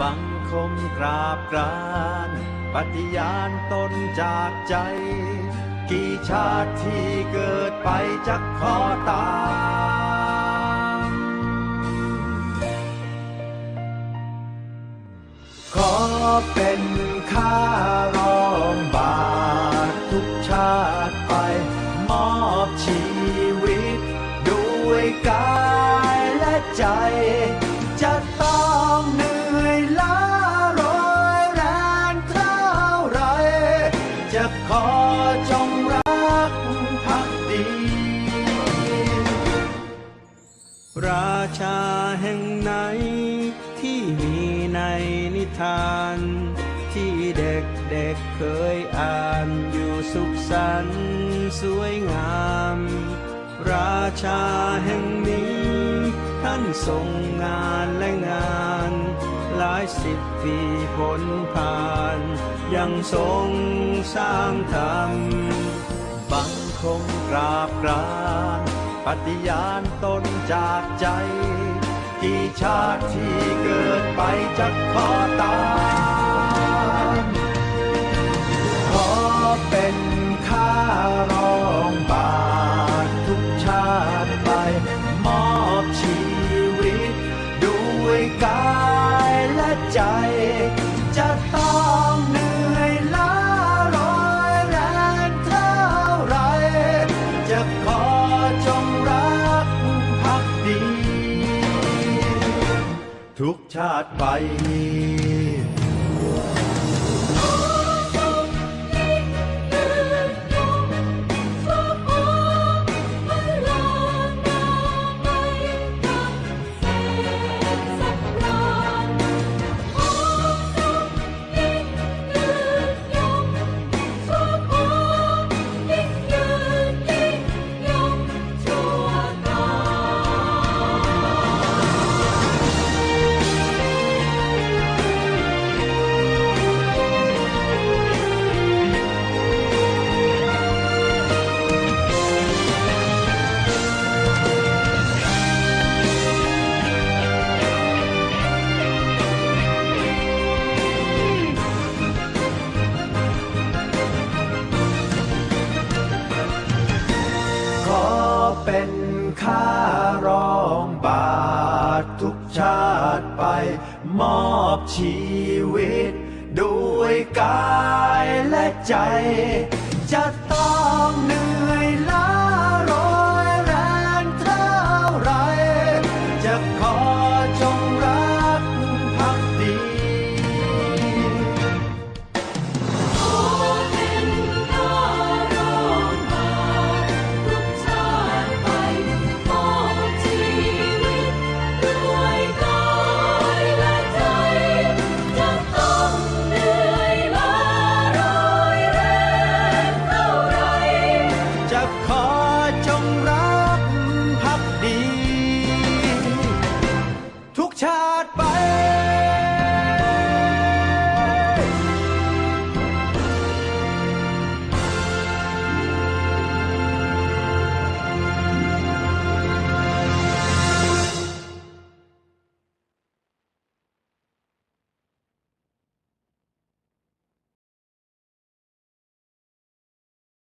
บังคมกราบกรานปฏิญาณตนจากใจ กี่ชาติที่เกิดไปจะขอตามขอเป็นข้ารองบาททุกชาติไป มอบชีวิต ด้วยกายและใจ ราชาแห่งไหน ที่มีในนิทาน ที่เด็กเด็กๆเคยอ่านอยู่สุขสันต์สวยงาม ราชาแห่งนี้ ท่านทรงงานและงาน หลายสิบปีผลผ่าน ยังทรงสร้างธรรมบังคงกราบกราน ปฏิญาณตนจากใจ กี่ชาติที่เกิดไปจะขอตามขอเป็นข้ารองบาททุกชาติไป มอบชีวิตด้วยกาย ทุกชาติไป ชาติไป มอบชีวิต ด้วยกายและใจจะ